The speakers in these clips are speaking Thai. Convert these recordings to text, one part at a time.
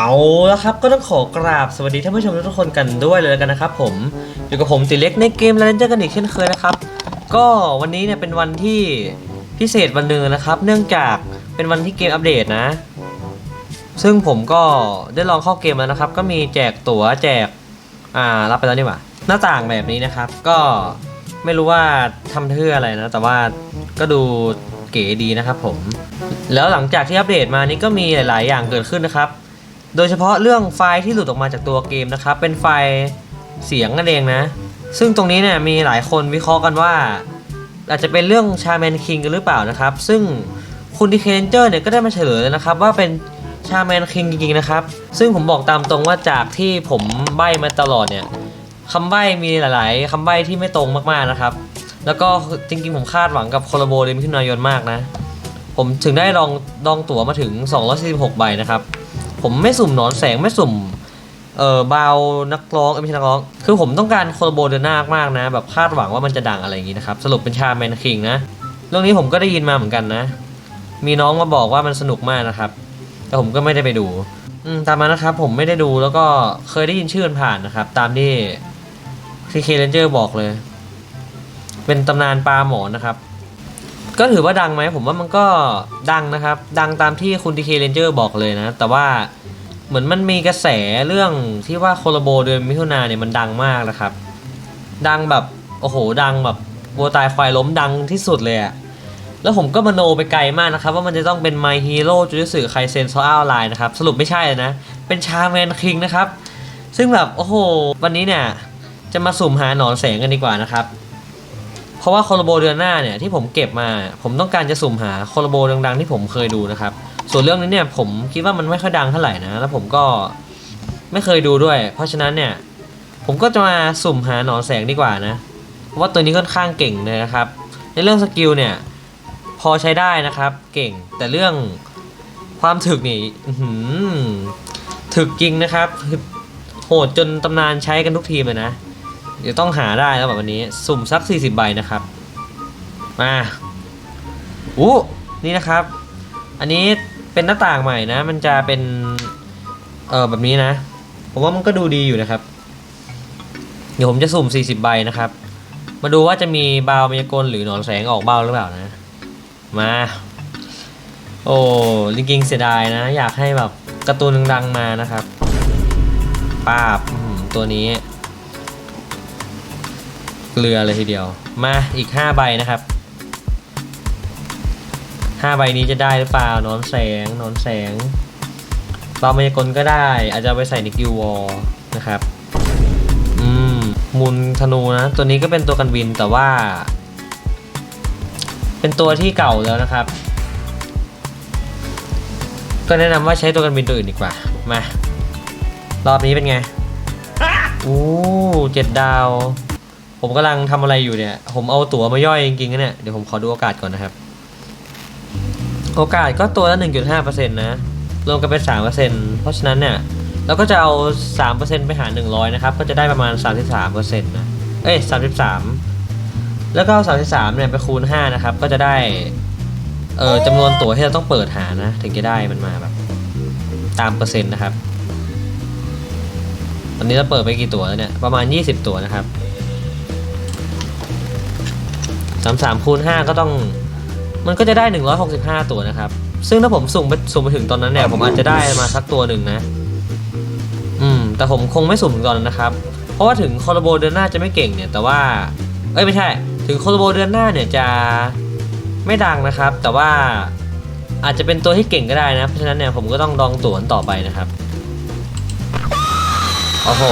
เอาล้วครับก็ต้องขอกราบสวัสดีท่านผู้ชมทุกคนกันด้วยเลยแล้วกันนะครับผมอยู่กับผมติเล็กในเกม l ลนเจอร์กันอีกเช่นเคยนะครับ ก็วันนี้เนี่ยเป็นวันที่พิเศษวันหนึ่งนะครับ เนื่องจากเป็นวันที่เกมอัปเดตนะ ซึ่งผมก็ได้ลองเข้าเกมแล้วนะครับ ก็มีแจกตั๋วแจกอ่ารับไปแล้วนี่หว่าหน้าต่างแบบนี้นะครับ ก็ไม่รู้ว่าทำเพื่ออะไรนะ แต่ว่าก็ดูเก๋ดีนะครับผม แล้วหลังจากที่อัปเดตมานี่ก็มีหลาย ๆ อย่างเกิดขึ้นนะครับ โดยเฉพาะเรื่องไฟล์ที่หลุดออกมาจากตัวเกมนะครับ เป็นไฟล์เสียงนั่นเองนะ ซึ่งตรงนี้เนี่ยมีหลายคนวิเคราะห์กันว่า อาจจะเป็นเรื่องชาแมนคิงกันหรือเปล่านะครับ ซึ่งคุณดีเคเนเจอร์เนี่ยก็ได้มาเฉลยแล้วนะครับ ว่าเป็นชาแมนคิงจริงๆนะครับ ซึ่งผมบอกตามตรงว่าจากที่ผมใบ้มาตลอดเนี่ยคำใบ้มีหลาย ๆคำใบ้ที่ไม่ตรงมากๆนะครับ แล้วก็จริงๆผมคาดหวังกับโคลาโบเดมิถุนายนมากนะ ผมถึงได้ลองลองตั๋วมาถึง 246 ใบนะครับ ผมไม่สุ่มหนอนแสงไม่สุ่มเออบาวนักร้องเอ้ยไม่ใช่นักร้อง คือผมต้องการโคลโบเดอร์นามากนะ แบบคาดหวังว่ามันจะดังอะไรอย่างนี้นะครับ สรุปเป็นชาแมนคิงนะ เรื่องนี้ผมก็ได้ยินมาเหมือนกันนะ มีน้องมาบอกว่ามันสนุกมากนะครับ แต่ผมก็ไม่ได้ไปดู อืมตามมานะครับ ผมไม่ได้ดูแล้วก็เคยได้ยินชื่อมันผ่านนะครับ ตามที่ซีเคเรนเจอร์บอกเลย เป็นตำนานปลาหมอนะครับ ก็ถือว่าดังไหมผมว่ามันก็ดังนะครับ ดังตามที่คุณทีเคเรนเจอร์บอกเลยนะ แต่ว่าเหมือนมันมีกระแสเรื่องที่ว่าโคลโบเดือนมิถุนาเนี่ยมันดังมากนะครับ ดังแบบโอ้โหดังแบบวัวตายควายล้มดังที่สุดเลยอะแล้วผมก็มโนไปไกลมากนะครับ ว่ามันจะต้องเป็น My Hero จูจิสึไคเซนโซอาไลน์นะครับ สรุปไม่ใช่เลยนะ เป็นชาแมนคิงนะครับ ซึ่งแบบ โอ้โห วันนี้เนี่ย จะมาสุ่มหาหนอนแสงกันดีกว่านะครับ เพราะว่าโคลาโบเดือนหน้าเนี่ยที่ผมเก็บมาผมต้องการจะสุ่มหาโคลาโบดังๆ ที่ผมเคยดูนะครับ ส่วนเรื่องนี้เนี่ยผมคิดว่ามันไม่ค่อยดังเท่าไหร่นะแล้วผมก็ไม่เคยดูด้วย เพราะฉะนั้นเนี่ยผมก็จะมาสุ่มหาหนอนแสงดีกว่านะเพราะว่าตัวนี้ค่อนข้างเก่งเลยนะครับ ในเรื่องสกิลเนี่ยพอใช้ได้นะครับเก่งแต่เรื่องความถึกนี่ถึกจริงนะครับโหดจนตำนานใช้กันทุกทีมเลยนะ เดี๋ยวต้องหาได้แล้วแบบวันนี้ สุ่มสัก 40 ใบนะครับ มาอู้นี่นะครับ อันนี้เป็นหน้าต่างใหม่นะ มันจะเป็น เออแบบนี้นะ ผมว่ามันก็ดูดีอยู่นะครับ เดี๋ยวผมจะสุ่ม 40 ใบนะครับ มาดูว่าจะมีบาวมายากลหรือหนอนแสงออกเบ้าหรือเปล่านะ มา โอ้จริงๆเสียดายนะ อยากให้แบบการ์ตูนดังๆมานะครับป้าบตัวนี้ กลือเลยทีเดียว มาอีก 5 ใบนะครับ 5 ใบนี้จะได้หรือเปล่านอนแสงนอนแสงบามายากลก็ได้ อาจจะเอาไปใส่ในกิววอลนะครับ อืมมุนธนูนะ ตัวนี้ก็เป็นตัวกันบินแต่ว่า เป็นตัวที่เก่าแล้วนะครับ ก็แนะนำว่าใช้ตัวกันบินตัวอื่นดีกว่า มารอบนี้เป็นไง อู้เจ็ดดาว ผมกำลังทำอะไรอยู่เนี่ย ผมเอาตั๋วมาย่อยจริงๆนะเนี่ย เดี๋ยวผมขอดูโอกาสก่อนนะครับ โอกาสก็ตัวละ 1.5%นะ รวมกันเป็น 3%เพราะฉะนั้นเนี่ย เราก็จะเอา 3%ไปหาร 100 นะครับ ก็จะได้ประมาณ 33%นะ เอ้ย 33 แล้วก็เอา33 เนี่ยไปคูณ 5 นะครับ ก็จะได้ เออจำนวนตั๋วที่เราต้องเปิดหานะ ถึงจะได้มันมาแบบตามเปอร์เซ็นต์นะครับ ตอนนี้เราเปิดไปกี่ตั๋วแล้วเนี่ย ประมาณ 20 ตั๋วนะครับามสามคูณห้าก็ต้อง มันก็จะได้หนึ่งร้อยหกสิบห้าตัวนะครับ ซึ่งถ้าผมสุ่มไปสุ่มไปถึงตอนนั้นเนี่ย ผมอาจจะได้มาสักตัวหนึ่งนะ อืม แต่ผมคงไม่สุ่มถึงตอนนั้นนะครับ เพราะว่าถึงโคลาโบเดือนหน้าจะไม่เก่งเนี่ย แต่ว่า เอ้ยไม่ใช่ ถึงโคลาโบเดือนหน้าเนี่ยจะไม่ดังนะครับ แต่ว่าอาจจะเป็นตัวที่เก่งก็ได้นะ เพราะฉะนั้นเนี่ยผมก็ต้องลองตัวต่อไปนะครับ โอ้โห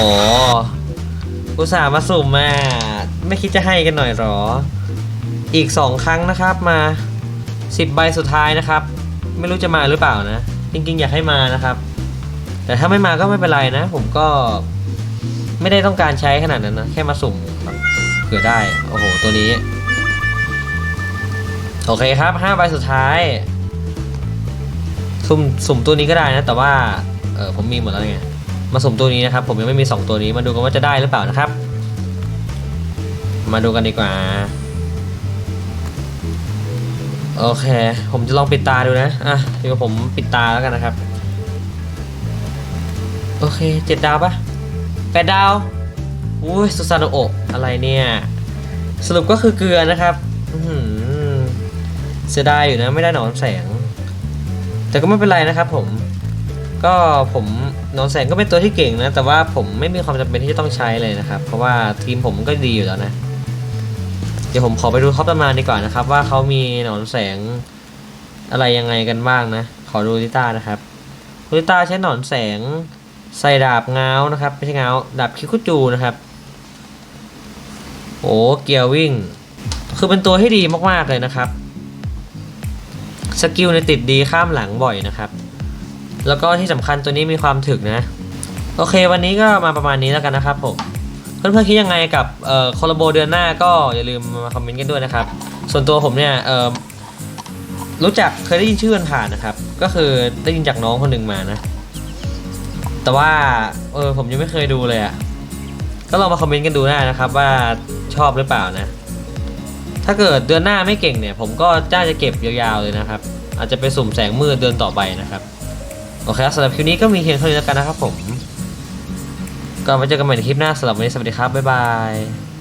อุตส่าห์มาสุ่มมา ไม่คิดจะให้กันหน่อยหรอ อีก 2 ครั้งนะครับมา 10 ใบสุดท้ายนะครับ ไม่รู้จะมาหรือเปล่านะจริงๆอยากให้มานะครับ แต่ถ้าไม่มาก็ไม่เป็นไรนะ ผมก็ไม่ได้ต้องการใช้ขนาดนั้นนะ แค่มาสุ่มแบบเผื่อได้โอ้โหตัวนี้ โอเคครับ5ใบสุดท้าย สุ่มสุ่มตัวนี้ก็ได้นะ แต่ว่าเออผมมีหมดแล้วไงมาสุ่มตัวนี้นะครับ ผมยังไม่มี 2 ตัวนี้มาดูกันว่าจะได้หรือเปล่านะครับ มาดูกันดีกว่า โอเค ผมจะลองปิดตาดูนะ อะ เดี๋ยวผมปิดตาแล้วกันนะครับ โอเคเจ็ดดาวปะแปดดาวอุ้ยสุสานโอะอะไรเนี่ย สรุปก็คือเกลือนะครับเสียดายอยู่นะ ไม่ได้หนอนแสง แต่ก็ไม่เป็นไรนะครับผม ก็ผมหนอนแสงก็เป็นตัวที่เก่งนะ แต่ว่าผมไม่มีความจำเป็นที่จะต้องใช้เลยนะครับ เพราะว่าทีมผมก็ดีอยู่แล้วนะ ดี๋ยวผมขอไปดูท็อปตำนานดีกว่านะครับ ว่าเขามีหนอนแสงอะไรยังไงกันบ้างนะ ขอดูลิต้านะครับลิต้าใช้หนอนแสงใส่ดาบเงานะครับไม่ใช่ง้าดาบคิคุจูนะครับ โอ้เกียร์วิ่ง คือเป็นตัวที่ดีมากๆเลยนะครับสกิลในติดดีข้ามหลังบ่อยนะครับ แล้วก็ที่สำคัญตัวนี้มีความถึกนะ โอเควันนี้ก็มาประมาณนี้แล้วกันนะครับผม เพื่อนๆคิดยังไงกับเอ่อคอลโบเดือนหน้าก็อย่าลืมมาคอมเมนต์กันด้วยนะครับ ส่วนตัวผมเนี่ยเอ่อรู้จักเคยได้ยินชื่อมันผ่านนะครับ ก็คือได้ยินจากน้องคนหนึ่งมานะ แต่ว่าเออผมยังไม่เคยดูเลยอะ่ะก็ลองมาคอมเมนต์กันดูได้นะครับว่าชอบหรือเปล่านะ ถ้าเกิดเดือนหน้าไม่เก่งเนี่ย ผมก็จ้าจะเก็บยาวๆเลยนะครับ อาจจะไปสุ่มแสงมืดเดือนต่อไปนะครับ โอเคสำหรับคลิปนี้ก็มีเพียงเท่านี้แล้วกันนะครับผม ก็ไว้เจอกันใหม่ในคลิปหน้าสำหรับวันนี้สวัสดีครับ บ๊ายบาย